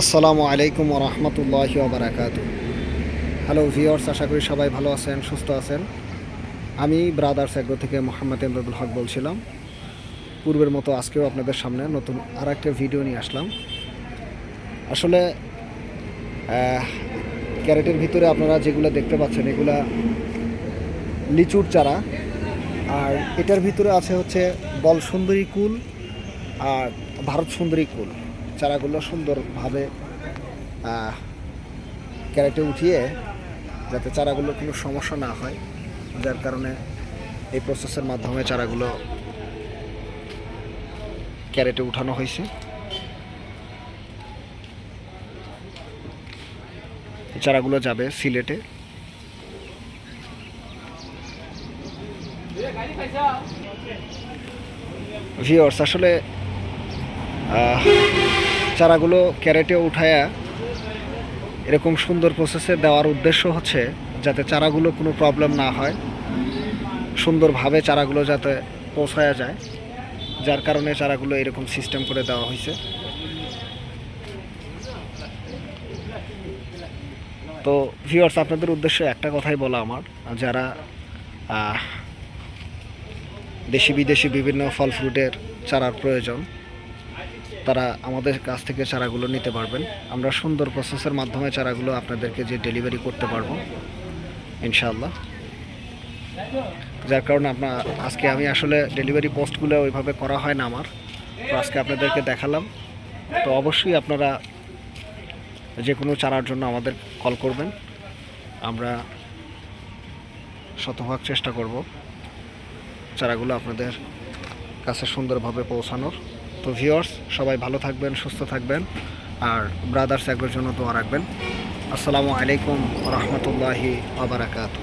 আসসালামু আলাইকুম রহমতুল্লাহ বারাকাতু হ্যালো ভিওর্স আশা করি সবাই ভালো আছেন, সুস্থ আছেন। আমি ব্রাদার্স এগ্রো থেকে মোহাম্মদ এমদাদুল হক বলছিলাম। পূর্বের মতো আজকেও আপনাদের সামনে নতুন আর একটা ভিডিও নিয়ে আসলাম। আসলে ক্যারেটের ভিতরে আপনারা যেগুলো দেখতে পাচ্ছেন, এগুলা লিচুর চারা। আর এটার ভিতরে আছে হচ্ছে বল সুন্দরী কুল আর ভারত সুন্দরী কুল। চারাগুলো সুন্দরভাবে ক্যারেটে উঠিয়ে যাতে চারাগুলোর কোনো সমস্যা না হয়, যার কারণে এই প্রসেসের মাধ্যমে চারাগুলো ক্যারেটে উঠানো হয়েছে। চারাগুলো যাবে সিলেটে। ভিওর্স আসলে চারাগুলো ক্যারেটে উঠায়া এরকম সুন্দর প্রসেসে দেওয়ার উদ্দেশ্য হচ্ছে যাতে চারাগুলো কোনো প্রবলেম না হয়, সুন্দরভাবে চারাগুলো যাতে পৌঁছায়া যায়, যার কারণে চারাগুলো এরকম সিস্টেম করে দেওয়া হয়েছে। তো ভিউয়ার্স আপনাদের উদ্দেশ্যে একটা কথাই বলা আমার, যারা দেশি বিদেশি বিভিন্ন ফল ফ্রুটের চারার প্রয়োজন তারা আমাদের কাছ থেকে চারাগুলো নিতে পারবেন। আমরা সুন্দর প্রসেসের মাধ্যমে চারাগুলো আপনাদেরকে যে ডেলিভারি করতে পারব, ইনশাআল্লাহ। যার কারণে আপনার আজকে আমি আসলে ডেলিভারি পোস্টগুলো ওইভাবে করা হয় না আমার, তো আজকে আপনাদেরকে দেখালাম। তো অবশ্যই আপনারা যে কোনো চারার জন্য আমাদের কল করবেন। আমরা শতভাগ চেষ্টা করব চারাগুলো আপনাদের কাছে সুন্দরভাবে পৌঁছানোর। তো ভিওর্স সবাই ভালো থাকবেন, সুস্থ থাকবেন। আর ব্রাদার্স, একবার জন্য দোয়া রাখবেন। আসসালামু আলাইকুম রহমতুল্লাহি আবরাকাতু